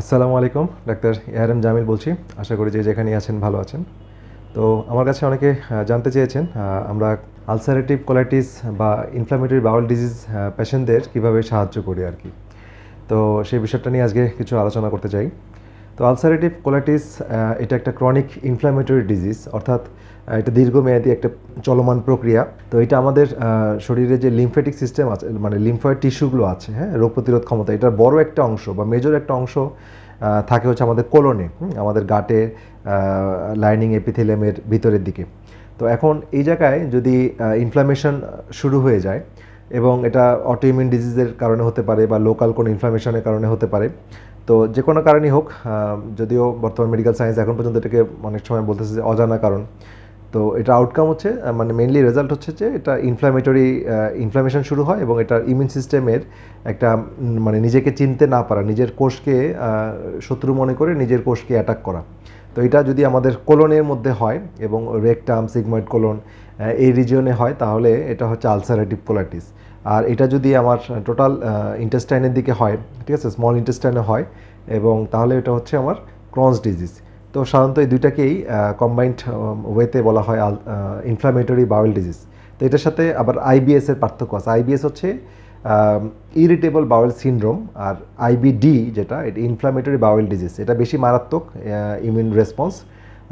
আসসালামু আলাইকুম, ডাক্তার ইয়ারেম জামিল বলছি। আশা করি যে যেখানেই আছেন ভালো আছেন। তো আমার কাছে অনেকে জানতে চেয়েছেন আমরা আলসারেটিভ কোলাইটিস বা ইনফ্লামেটরি বাউল ডিজিজ পেশেন্টদের কীভাবে সাহায্য করি আর কি। তো সেই বিষয়টা নিয়ে আজকে কিছু আলোচনা করতে চাই। তো আলসারেটিভ কোলাইটিস এটা একটা ক্রনিক ইনফ্লামেটরি ডিজিজ অর্থাৎ এটা দীর্ঘমেয়াদী একটা চলমান প্রক্রিয়া। তো এটা আমাদের শরীরে যে লিমফেটিক সিস্টেম আছে মানে লিমফয়েড টিস্যুগুলো আছে হ্যাঁ রোগ প্রতিরোধ ক্ষমতা, এটার বড় একটা অংশ বা মেজর একটা অংশ থাকে হচ্ছে আমাদের কোলনে আমাদের গাটে লাইনিং এপিথেলিয়ামের ভিতরের দিকে। তো এখন এই জায়গায় যদি ইনফ্লামেশন শুরু হয়ে যায়, এবং এটা অটোইমিউন ডিজিজের কারণে হতে পারে বা লোকাল কোনো ইনফ্লামেশনের কারণে হতে পারে তো যে কোনো কারণই হোক যদিও বর্তমান মেডিকেল সায়েন্স এখন পর্যন্ত এটাকে অনেক সময় বলতেছে যে অজানা কারণ। তো এটা আউটকাম হচ্ছে মানে মেনলি রেজাল্ট হচ্ছে যে এটা ইনফ্লামেটরি ইনফ্লামেশন শুরু হয় এবং এটা ইমিউন সিস্টেমের একটা মানে নিজেকে চিনতে না পারা, নিজের কোষকে শত্রু মনে করে নিজের কোষকে অ্যাটাক করা। তো এটা যদি আমাদের কোলনের মধ্যে হয় এবং রেকটাম সিগময়েড কোলন এই রিজিয়নে হয়, তাহলে এটা হচ্ছে আলসারেটিভ কোলাইটিস আর এটা যদি আমার টোটাল ইন্টেস্টাইনের দিকে হয়, ঠিক আছে স্মল ইন্টেস্টাইনে হয়, এবং তাহলে এটা হচ্ছে আমার ক্রনস ডিজিজ তো সাধারণত এই দুইটাকেই কম্বাইন্ড ওয়েতে বলা হয় ইনফ্লামেটরি বাউল ডিজিজ তো এটার সাথে আবার আইবিএস এর পার্থক্য আছে। আইবিএস হচ্ছে ইরিটেবল বাউল সিনড্রোম আর আইবিডি যেটা, এটা ইনফ্লামেটরি বাউল ডিজিজ এটা বেশি মারাত্মক ইমিউন রেসপন্স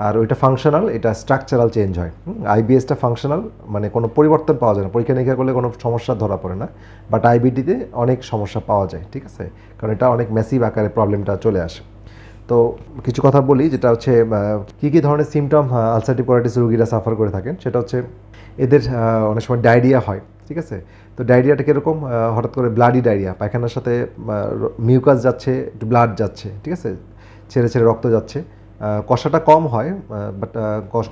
আর ওইটা ফাংশনাল এটা স্ট্রাকচারাল চেঞ্জ হয়। আইবিএসটা ফাংশনাল মানে কোনো পরিবর্তন পাওয়া যায় না। পরীক্ষা নিরীক্ষা করলে কোনো সমস্যা ধরা পড়ে না। বাট আইবিডিতে অনেক সমস্যা পাওয়া যায়, ঠিক আছে? কারণ এটা অনেক ম্যাসিভ আকারে প্রবলেমটা চলে আসে। তো কিছু কথা বলি, যেটা হচ্ছে কী কী ধরনের সিমটম আলসারটিভ রোগীরা সাফার করে থাকেন? সেটা হচ্ছে, এদের অনেক সময় ডায়রিয়া হয়। ঠিক আছে? তো ডায়রিয়াটা কীরকম? হঠাৎ করে ব্লাডি ডায়রিয়া পায়খানার সাথে মিউকাস যাচ্ছে, একটু ব্লাড যাচ্ছে, ঠিক আছে? ছেড়ে ছেড়ে রক্ত যাচ্ছে। কষাটা কম হয় বাট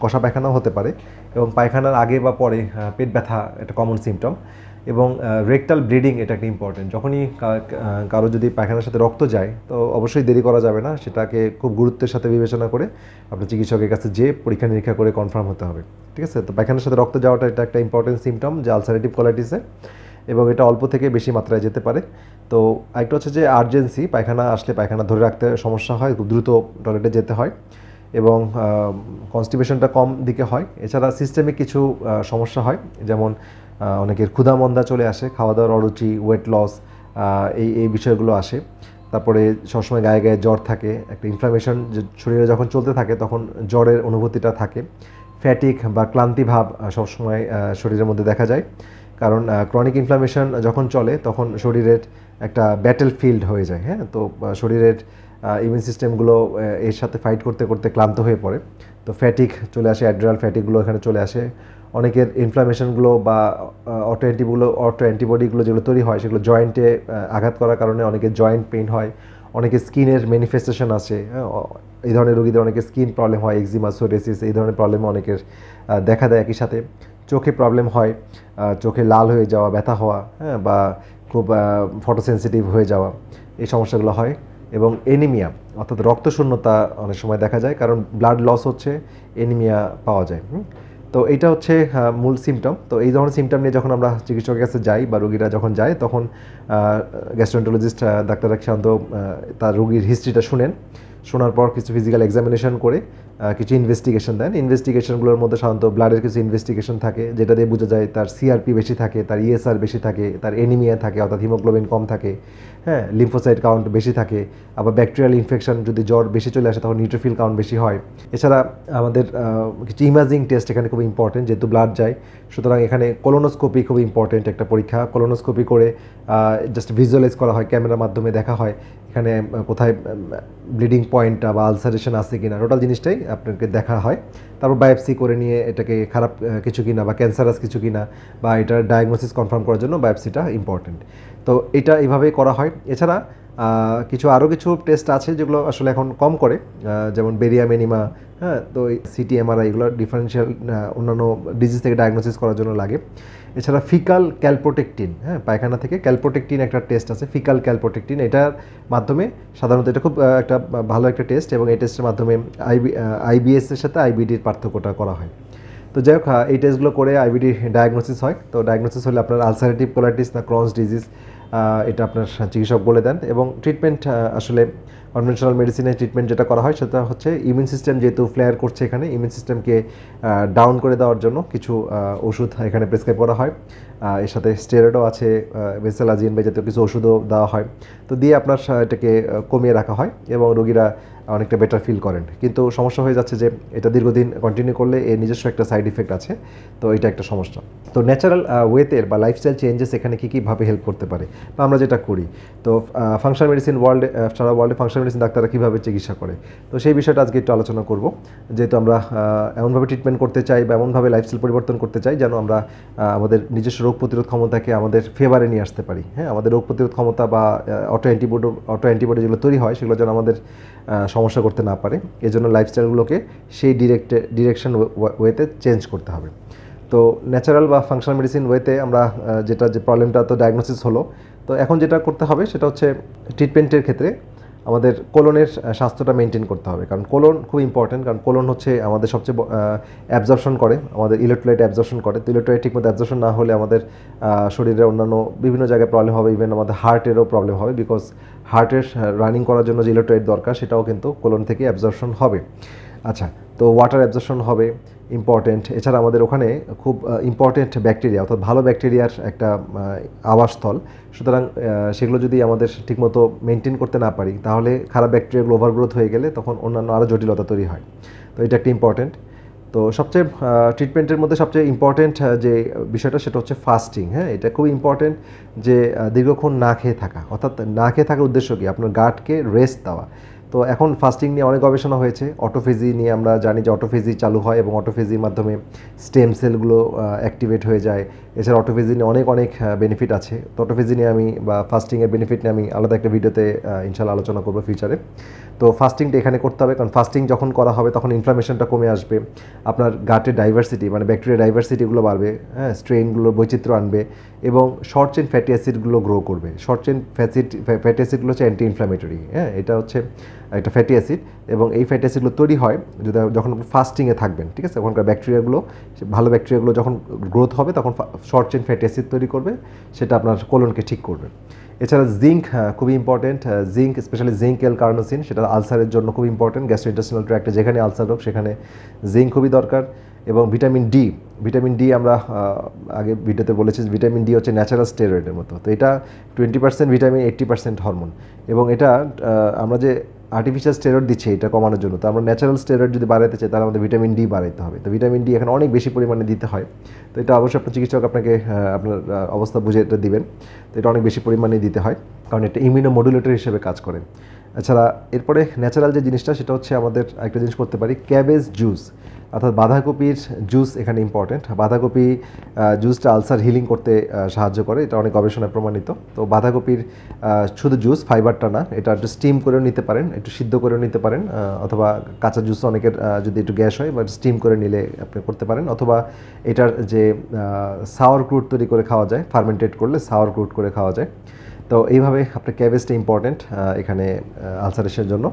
কষা পায়খানাও হতে পারে। এবং পায়খানার আগে বা পরে পেট ব্যথা, এটা কমন সিমটম এবং রেকটাল ব্লিডিং এটা একটা ইম্পর্টেন্ট যখনই কারও যদি পায়খানার সাথে রক্ত যায়, তো অবশ্যই দেরি করা যাবে না। সেটাকে খুব গুরুত্বের সাথে বিবেচনা করে আপনার চিকিৎসকের কাছে যে পরীক্ষা নিরীক্ষা করে কনফার্ম হতে হবে। ঠিক আছে? তো পায়খানার সাথে রক্ত যাওয়াটা এটা একটা ইম্পর্টেন্ট সিমটম যে আলসারেটিভ কোলাইটিসে এবং এটা অল্প থেকে বেশি মাত্রায় যেতে পারে। তো একটা হচ্ছে যে আর্জেন্সি পায়খানা আসলে পায়খানা ধরে রাখতে সমস্যা হয়, খুব দ্রুত টয়লেটে যেতে হয়। এবং কনস্টিপেশনটা কম দিকে হয়। এছাড়া সিস্টেমে কিছু সমস্যা হয়। যেমন অনেকের ক্ষুধা মন্দা চলে আসে খাওয়া দাওয়ার অরুচি ওয়েট লস এই এই বিষয়গুলো আসে। তারপরে সবসময় গায়ে গায়ে জ্বর থাকে, একটা ইনফ্লামেশন শরীরে যখন চলতে থাকে তখন জ্বরের অনুভূতিটা থাকে। ফ্যাটিক বা ক্লান্তি ভাব সবসময় শরীরের মধ্যে দেখা যায়। কারণ ক্রনিক ইনফ্লামেশন যখন চলে তখন শরীরের একটা ব্যাটেল ফিল্ড হয়ে যায় হ্যাঁ? তো শরীরের ইমিউন সিস্টেমগুলো এর সাথে ফাইট করতে করতে ক্লান্ত হয়ে পড়ে। তো ফ্যাটিক চলে আসে অ্যাড্রাল ফ্যাটিকগুলো এখানে চলে আসে। অনেকের ইনফ্লামেশনগুলো বা অটো অ্যান্টিগুলো অটো অ্যান্টিবডিগুলো যেগুলো তৈরি হয়, সেগুলো জয়েন্টে আঘাত করার কারণে অনেকের জয়েন্ট পেইন হয়, অনেকের স্কিনের ম্যানিফেস্টেশন আছে এই ধরনের রোগীদের অনেকের স্কিন প্রবলেম হয় এক্সিমা সোরেসিস এই ধরনের প্রবলেম অনেকের দেখা দেয় একই সাথে চোখে প্রবলেম হয় চোখে লাল হয়ে যাওয়া, ব্যথা হওয়া হ্যাঁ বা খুব ফটোসেন্সিটিভ হয়ে যাওয়া, এই সমস্যাগুলো হয় এবং এনিমিয়া অর্থাৎ রক্তশূন্যতা অনেক সময় দেখা যায় কারণ ব্লাড লস হচ্ছে এনিমিয়া পাওয়া যায়। তো এটা হচ্ছে মূল সিমটম তো এই ধরনের সিমটম নিয়ে যখন আমরা চিকিৎসকের কাছে যাই বা রুগীরা যখন যায়, তখন গ্যাস্ট্রোন্টোলজিস্ট ডাক্তার শান্ত তার রুগীর হিস্ট্রিটা শুনেন। শোনার পর কিছু ফিজিক্যাল এক্সামিনেশন করে কিছু ইনভেস্টিগেশন দেন। ইনভেস্টিগেশনগুলোর মধ্যে সাধারণত ব্লাডের কিছু ইনভেস্টিগেশন থাকে, যেটা দিয়ে বোঝা যায় তার সিআরপি বেশি থাকে, তার ইএসআর বেশি থাকে, তার এনিমিয়া থাকে, অর্থাৎ হিমোগ্লোবিন কম থাকে হ্যাঁ লিম্ফোসাইট কাউন্ট বেশি থাকে, আবার ব্যাকটেরিয়াল ইনফেকশন যদি জ্বর বেশি চলে আসে, তখন নিউট্রোফিল কাউন্ট বেশি হয়। এছাড়া আমাদের কিছু ইমাজিং টেস্ট এখানে খুব ইম্পর্টেন্ট যেহেতু ব্লাড যায়, সুতরাং এখানে কোলোনোস্কোপি খুব ইম্পর্টেন্ট একটা পরীক্ষা। কোলোনোস্কোপি করে জাস্ট ভিজুয়ালাইজ করা হয়, ক্যামেরার মাধ্যমে দেখা হয়, এখানে কোথায় ব্লিডিং পয়েন্টটা বা আলসারেশন আছে কিনা টোটাল জিনিসটাই আপনাকে দেখা হয়। তারপর বায়োপসি করে নিয়ে এটাকে খারাপ কিছু কিনা বা ক্যান্সারাস কিছু কিনা বা এটার ডায়াগনোসিস কনফার্ম করার জন্য বায়োপসিটা ইম্পর্টেন্ট তো এটা এইভাবেই করা হয়। এছাড়া কিছু আরও কিছু টেস্ট আছে যেগুলো আসলে এখন কম করে যেমন বেরিয়া মেনিমা হ্যাঁ তো সিটি এমআরআই এগুলো ডিফারেন্সিয়াল অন্যান্য ডিজিজ থেকে ডায়াগনোসিস করার জন্য লাগে। এছাড়া ফিকাল ক্যালপোটেকটিন হ্যাঁ পায়খানা থেকে ক্যালপোটেকটিন একটা টেস্ট আছে ফিকাল ক্যালপোটেকটিন এটার মাধ্যমে সাধারণত এটা খুব একটা ভালো একটা টেস্ট এবং এই টেস্টের মাধ্যমে আইবি আইবিএস এর সাথে আইবিডির পার্থক্যটা করা হয়। তো যাই হোক এই টেস্টগুলো করে আইবিডি ডায়াগনোসিস হয়। তো ডায়াগনোসিস হলে আপনার আলসারেটিভ কোলাইটিস না ক্রনস ডিজিজ এটা আপনার চিকিৎসক বলে দেন এবং ট্রিটমেন্ট আসলে কনভেনশনাল মেডিসিনের ট্রিটমেন্ট যেটা করা হয় সেটা হচ্ছে ইমিউন সিস্টেম যেহেতু ফ্লেয়ার করছে এখানে ইমিউন সিস্টেমকে ডাউন করে দেওয়ার জন্য কিছু ওষুধ এখানে প্রেসক্রাইব করা হয়। এর সাথে স্টেরয়েডও আছে ভেসেলাজিন বা জাতীয় কিছু ওষুধও দেওয়া হয়। তো দিয়ে আপনার এটাকে কমিয়ে রাখা হয় এবং রোগীরা অনেকটা বেটার ফিল করেন। কিন্তু সমস্যা হয়ে যাচ্ছে যে এটা দীর্ঘদিন কন্টিনিউ করলে এর নিজস্ব একটা সাইড ইফেক্ট আছে, তো এটা একটা সমস্যা। তো ন্যাচারাল ওয়েতে বা লাইফস্টাইল চেঞ্জেস এখানে কী কীভাবে হেল্প করতে পারে? বা আমরা যেটা করি, তো ফাংশন মেডিসিন ওয়ার্ল্ডে সারা ওয়ার্ল্ডে ফাংশন মেডিসিন ডাক্তাররা কীভাবে চিকিৎসা করে? তো সেই বিষয়টা আজকে একটু আলোচনা করব। যেহেতু আমরা এমনভাবে ট্রিটমেন্ট করতে চাই বা এমনভাবে লাইফস্টাইল পরিবর্তন করতে চাই যেন আমরা আমাদের নিজস্ব রোগ প্রতিরোধ ক্ষমতাকে আমাদের ফেভারে নিয়ে আসতে পারি। হ্যাঁ আমাদের রোগ প্রতিরোধ ক্ষমতা বা অটো অ্যান্টিবডি অটো অ্যান্টিবডি যেগুলো তৈরি হয় সেগুলো যেন আমাদের সমস্যা করতে না পারে। এজন্য লাইফস্টাইলগুলোকে সেই ডিরেক্টে ডিরেকশন ওয়েতে চেঞ্জ করতে হবে। তো ন্যাচারাল বা ফাংশনাল মেডিসিন ওয়েতে আমরা যেটা যে প্রবলেমটা তো ডায়াগনোসিস হলো, তো এখন যেটা করতে হবে সেটা হচ্ছে ট্রিটমেন্টের ক্ষেত্রে আমাদের কোলনের স্বাস্থ্যটা মেনটেন করতে হবে। কারণ কোলন খুব ইম্পর্টেন্ট কারণ কোলন হচ্ছে আমাদের সবচেয়ে অ্যাবজর্পশন করে, আমাদের ইলেকট্রোলাইট অ্যাবজর্পশন করে। তো ইলেকট্রোলাইট ঠিকমতো অ্যাবজর্পশন না হলে আমাদের শরীরে অন্যান্য বিভিন্ন জায়গায় প্রবলেম হবে ইভেন আমাদের হার্টেরও প্রবলেম হবে বিকজ হার্টের রানিং করার জন্য যে ইলেকট্রোলাইট দরকার, সেটাও কিন্তু কোলন থেকে অ্যাবজর্পশন হবে। আচ্ছা তো ওয়াটার অ্যাবজর্পশন হবে ইম্পর্টেন্ট এছাড়া আমাদের ওখানে খুব ইম্পর্টেন্ট ব্যাকটেরিয়া অর্থাৎ ভালো ব্যাকটেরিয়ার একটা আবাসস্থল। সুতরাং সেগুলো যদি আমাদের ঠিকমতো মেনটেন করতে না পারি, তাহলে খারাপ ব্যাকটেরিয়াগুলো ওভারগ্রোথ হয়ে গেলে তখন অন্যান্য আরও জটিলতা তৈরি হয়। তো এটা একটা ইম্পর্টেন্ট তো সবচেয়ে ট্রিটমেন্টের মধ্যে সবচেয়ে ইম্পর্টেন্ট যে বিষয়টা সেটা হচ্ছে ফাস্টিং হ্যাঁ? এটা খুব ইম্পর্টেন্ট যে দীর্ঘক্ষণ না খেয়ে থাকা। অর্থাৎ না খেয়ে থাকার উদ্দেশ্য কি? আপনার গাটকে রেস্ট দেওয়া। তো এখন ফাস্টিং নিয়ে অনেক গবেষণা হয়েছে। অটোফেজি নিয়ে আমরা জানি যে অটোফেজি চালু হয় এবং অটোফেজির মাধ্যমে স্টেম সেলগুলো অ্যাক্টিভেট হয়ে যায়। এছাড়া অটোফেজি নিয়ে অনেক অনেক বেনিফিট আছে। তো অটোফেজি নিয়ে আমি বা ফাস্টিংয়ের বেনিফিট নিয়ে আমি আলাদা একটা ভিডিওতে ইনশাল্লাহ আলোচনা করব ফিউচারে তো ফাস্টিংটা এখানে করতে হবে কারণ ফাস্টিং যখন করা হবে তখন ইনফ্লামেশনটা কমে আসবে। আপনার গাটের ডাইভার্সিটি মানে ব্যাকটেরিয়া ডাইভার্সিটিগুলো বাড়বে হ্যাঁ স্ট্রেনগুলোর বৈচিত্র্য আনবে এবং শর্ট চেন ফ্যাটি অ্যাসিডগুলো গ্রো করবে। শর্ট চেন ফ্যাসিড ফ্যাটি অ্যাসিডগুলো হচ্ছে অ্যান্টি ইনফ্লামেটরি হ্যাঁ এটা হচ্ছে একটা ফ্যাটি অ্যাসিড এবং এই ফ্যাটি অ্যাসিডগুলো তৈরি হয় যদি যখন আপনি ফাস্টিংয়ে থাকবেন, ঠিক আছে? ওখানকার ব্যাকটেরিয়াগুলো ভালো ব্যাকটেরিয়াগুলো যখন গ্রোথ হবে তখন শর্ট চেন ফ্যাটি অ্যাসিড তৈরি করবে, সেটা আপনার কোলনকে ঠিক করবে। এছাড়া জিঙ্ক খুবই important zinc specially zinc L carnosine সেটা আলসারের জন্য খুব ইম্পর্টেন্ট গ্যাস্ট্রো ইন্টাস্টিনাল ট্র্যাক্টে যেখানে আলসার হোক সেখানে জিঙ্ক খুবই দরকার এবং ভিটামিন ডি ভিটামিন ডি আমরা আগে ভিডিওতে বলেছি ভিটামিন ডি হচ্ছে ন্যাচারাল স্টেরয়েডের মতো। তো এটা twenty percent vitamin eighty percent hormone এবং এটা আমরা যে আর্টিফিশিয়াল স্টেরয়েড দিচ্ছে, এটা কমানোর জন্য। তো আমরা ন্যাচারাল স্টেরয়েড যদি বাড়াতে চাই তাহলে আমাদের ভিটামিন ডি বাড়াইতে হবে। তো ভিটামিন ডি এখানে অনেক বেশি পরিমাণে দিতে হয়। তো এটা অবশ্যই আপনার চিকিৎসক আপনাকে আপনার অবস্থা বুঝে এটা দিবেন। তো এটা অনেক বেশি পরিমাণে দিতে হয়। কারণ এটা ইমিউনো মডুলেটর হিসেবে কাজ করে। এছাড়া এরপরে ন্যাচারাল যে জিনিসটা, সেটা হচ্ছে আমাদের একটা জিনিস করতে পারি ক্যাবেজ জুস অর্থাৎ বাঁধাকপির জুস এখানে ইম্পর্টেন্ট বাঁধাকপি জুসটা আলসার হিলিং করতে সাহায্য করে। এটা অনেক গবেষণায় প্রমাণিত। তো বাঁধাকপির শুধু জুস ফাইবারটা না, এটা একটু স্টিম করেও নিতে পারেন, একটু সিদ্ধ করেও নিতে পারেন অথবা কাঁচা জুস অনেকের যদি একটু গ্যাস হয় বা স্টিম করে নিলে আপনি করতে পারেন। অথবা এটার যে সাওয়ার ক্রুট তৈরি করে খাওয়া যায় ফার্মেন্টেড করলে সাওয়ার ক্রুট করে খাওয়া যায়। তো এইভাবে আপনার ক্যাবেজটা ইম্পর্টেন্ট এখানে আলসারেশনের জন্য।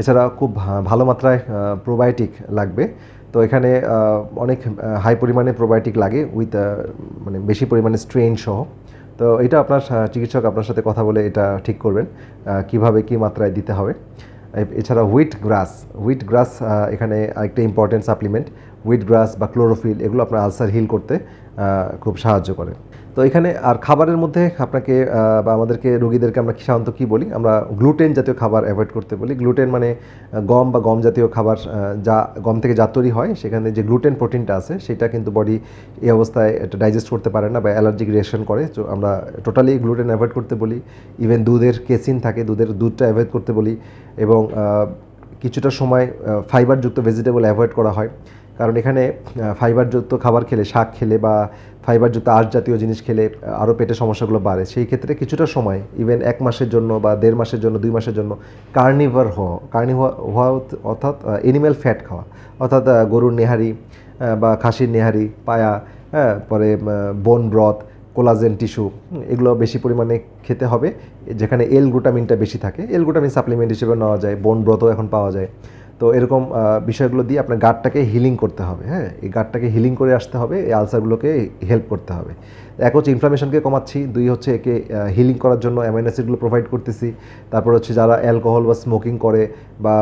এছাড়া খুব ভালো মাত্রায় প্রোবায়োটিক লাগবে। তো এখানে অনেক হাই পরিমাণে প্রোবায়োটিক লাগে উইথ মানে বেশি পরিমাণে স্ট্রেন সহ। তো এটা আপনার চিকিৎসক আপনার সাথে কথা বলে এটা ঠিক করবেন কীভাবে কি মাত্রায় দিতে হবে। এছাড়া হুইট গ্রাস হুইট গ্রাস এখানে আরেকটা ইম্পর্টেন্ট সাপ্লিমেন্ট হুইট গ্রাস বা ক্লোরোফিল এগুলো আপনার আলসার হিল করতে খুব সাহায্য করে। তো এখানে আর খাবারের মধ্যে আপনাকে বা আমাদেরকে, রোগীদেরকে আমরা সাধারণত কী বলি? আমরা গ্লুটেন জাতীয় খাবার অ্যাভয়েড করতে বলি। গ্লুটেন মানে গম বা গম জাতীয় খাবার যা, গম থেকে যা তৈরি হয়, সেখানে যে গ্লুটেন প্রোটিনটা আছে, সেটা কিন্তু বডি এই অবস্থায় এটা ডাইজেস্ট করতে পারে না বা অ্যালার্জিক রিয়েকশন করে। তো আমরা টোটালি গ্লুটেন অ্যাভয়েড করতে বলি। ইভেন দুধের কেসিন থাকে, দুধের দুধটা অ্যাভয়েড করতে বলি। এবং কিছুটা সময় ফাইবারযুক্ত ভেজিটেবল অ্যাভয়েড করা হয়। কারণ এখানে ফাইবারযুক্ত খাবার খেলে, শাক খেলে বা ফাইবারযুক্ত আঁশ জাতীয় জিনিস খেলে আরও পেটের সমস্যাগুলো বাড়ে। সেই ক্ষেত্রে কিছুটা সময় ইভেন এক মাসের জন্য বা দেড় মাসের জন্য, দুই মাসের জন্য কার্নিভার হওয়া কার্নিভার হওয়া অর্থাৎ এনিম্যাল ফ্যাট খাওয়া। অর্থাৎ গরুর নেহারি বা খাসির নেহারি, পায়া হ্যাঁ পরে বোন ব্রথ কোলাজেন টিস্যু এগুলো বেশি পরিমাণে খেতে হবে। যেখানে এল গ্লুটামিনটা বেশি থাকে। এল গ্লুটামিন সাপ্লিমেন্ট হিসেবে নেওয়া যায়। বোন ব্রথও এখন পাওয়া যায়। তো এরকম বিষয়গুলো দিয়ে আপনার গাটটাকে হিলিং করতে হবে হ্যাঁ? এই গাটটাকে হিলিং করে আসতে হবে, এই আলসারগুলোকে হেল্প করতে হবে। এক হচ্ছে ইনফ্লামেশনকে কমাচ্ছি, দুই হচ্ছে একে হিলিং করার জন্য অ্যামাইনো অ্যাসিডগুলো প্রোভাইড করতেছি, তারপর হচ্ছে যারা অ্যালকোহল বা স্মোকিং করে বা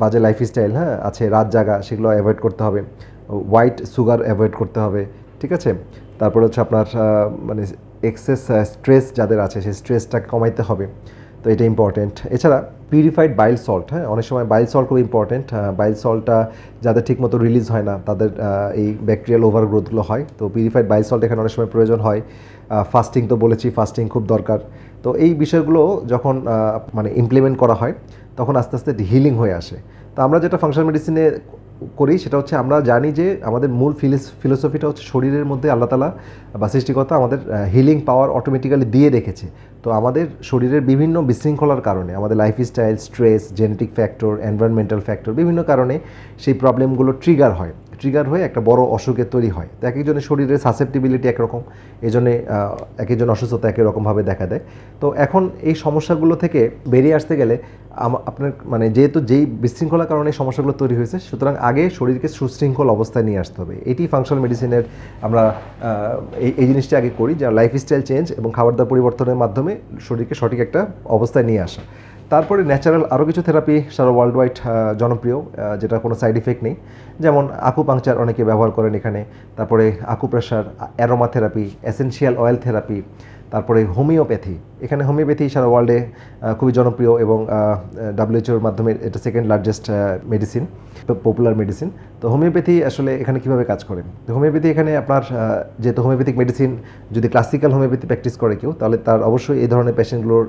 বাজে লাইফস্টাইল হ্যাঁ আছে, রাত জাগা, সেগুলো অ্যাভয়েড করতে হবে। হোয়াইট সুগার অ্যাভয়েড করতে হবে, ঠিক আছে? তারপর হচ্ছে আপনার মানে এক্সেস স্ট্রেস যাদের আছে, সেই স্ট্রেসটাকে কমাইতে হবে। তো এটা ইম্পর্টেন্ট এছাড়া পিউরিফাইড বাইল সল্ট হ্যাঁ? অনেক সময় বাইল সল্ট খুব ইম্পর্টেন্ট বাইল সল্টটা যাদের ঠিকমতো রিলিজ হয় না, তাদের এই ব্যাকটেরিয়াল ওভারগ্রোথগুলো হয়। তো পিউরিফাইড বাইল সল্ট এখানে অনেক সময় প্রয়োজন হয়। ফাস্টিং তো বলেছি ফাস্টিং খুব দরকার। তো এই বিষয়গুলো যখন মানে ইমপ্লিমেন্ট করা হয়, তখন আস্তে আস্তে হিলিং হয়ে আসে। তো আমরা যেটা ফাংশন মেডিসিনে করি, সেটা হচ্ছে আমরা জানি যে আমাদের মূল ফিলিস, ফিলোসফিটা হচ্ছে শরীরের মধ্যে আল্লাহ তালা বা সৃষ্টিকর্তা আমাদের হিলিং পাওয়ার অটোমেটিক্যালি দিয়ে রেখেছে। তো আমাদের শরীরের বিভিন্ন বিশৃঙ্খলার কারণে, আমাদের lifestyle stress genetic factor environmental factor বিভিন্ন কারণে সেই প্রবলেমগুলো ট্রিগার হয়। ট্রিগার হয়ে একটা বড় অসুখের তৈরি হয়। তো এক একজনের শরীরের সাসেপ্টিবিলিটি একরকম এই জন্যে এক একজন অসুস্থতা একই রকমভাবে দেখা দেয়। তো এখন এই সমস্যাগুলো থেকে বেরিয়ে আসতে গেলে আপনার মানে যেহেতু যেই বিশৃঙ্খলার কারণে সমস্যাগুলো তৈরি হয়েছে, সুতরাং আগে শরীরকে সুশৃঙ্খল অবস্থায় নিয়ে আসতে হবে। এটি ফাংশনাল মেডিসিনের আমরা এই এই জিনিসটা আগে করি, যা লাইফস্টাইল চেঞ্জ এবং খাবার দাবার পরিবর্তনের মাধ্যমে শরীরকে সঠিক একটা অবস্থায় নিয়ে আসা। তারপরে ন্যাচারাল আরও কিছু থেরাপি সারা ওয়ার্ল্ড ওয়াইড জনপ্রিয় যেটা কোনো সাইড ইফেক্ট নেই। যেমন আকুপাংচার অনেকে ব্যবহার করেন এখানে। তারপরে acupressure aroma therapy essential oil therapy তারপরে হোমিওপ্যাথি। এখানে হোমিওপ্যাথি সারা ওয়ার্ল্ডে খুবই জনপ্রিয় এবং ডাব্লিউএইচওর মাধ্যমে এটা second largest medicine popular medicine তো হোমিওপ্যাথি আসলে এখানে কীভাবে কাজ করে? তো হোমিওপ্যাথি এখানে আপনার যেহেতু হোমিওপ্যাথিক মেডিসিন যদি ক্লাসিক্যাল হোমিওপ্যাথি প্যাকটিস করে কেউ, তাহলে তার অবশ্যই এই ধরনের পেশেন্টগুলোর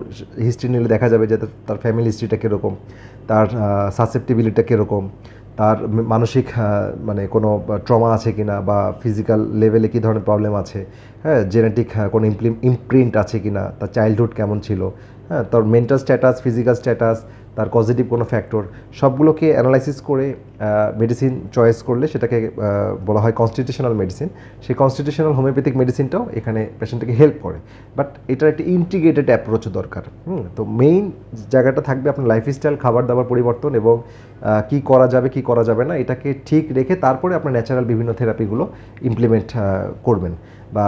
হিস্ট্রি নিলে দেখা যাবে যে তার ফ্যামিলি হিস্ট্রিটা কীরকম, তার সাসেপ্টিবিলিটিটা কীরকম তার মানসিক মানে কোনো ট্রমা আছে কিনা বা ফিজিক্যাল লেভেলে কী ধরনের প্রবলেম আছে হ্যাঁ জেনেটিক কোনো ইমপ্রিন্ট আছে কিনা, তার চাইল্ডহুড কেমন ছিল হ্যাঁ তার মেন্টাল স্ট্যাটাস ফিজিক্যাল স্ট্যাটাস তার পজিটিভ কোনো ফ্যাক্টর সবগুলোকে অ্যানালাইসিস করে মেডিসিন চয়েস করলে সেটাকে বলা হয় কনস্টিটিউশনাল মেডিসিন সেই কনস্টিটিউশনাল হোমিওপ্যাথিক মেডিসিনটাও এখানে পেশেন্টকে হেল্প করে। বাট এটার একটি ইন্টিগ্রেটেড অ্যাপ্রোচ দরকার। হুম, তো মেইন জায়গাটা থাকবে আপনার লাইফস্টাইল খাবার দাবার পরিবর্তন এবং কি করা যাবে, কি করা যাবে না, এটাকে ঠিক রেখে তারপরে আপনার ন্যাচারাল বিভিন্ন থেরাপিগুলো ইমপ্লিমেন্ট করবেন। বা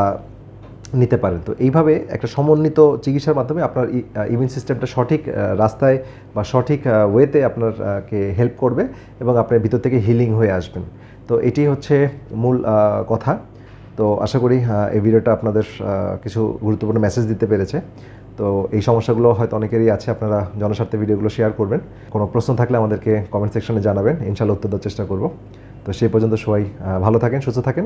নিতে পারেন। তো এইভাবে একটা সমন্বিত চিকিৎসার মাধ্যমে আপনার ইমিউন সিস্টেমটা সঠিক রাস্তায় বা সঠিক ওয়েতে আপনারকে হেল্প করবে এবং আপনার ভিতর থেকে হিলিং হয়ে আসবেন। তো এটি হচ্ছে মূল কথা। তো আশা করি এই ভিডিওটা আপনাদের কিছু গুরুত্বপূর্ণ মেসেজ দিতে পেরেছে। তো এই সমস্যাগুলো হয়তো অনেকেরই আছে, আপনারা জনস্বার্থে ভিডিওগুলো শেয়ার করবেন। কোনো প্রশ্ন থাকলে আমাদেরকে কমেন্ট সেকশনে জানাবেন ইনশাল্লাহ উত্তর দেওয়ার চেষ্টা করব। তো সেই পর্যন্ত সবাই ভালো থাকেন, সুস্থ থাকেন।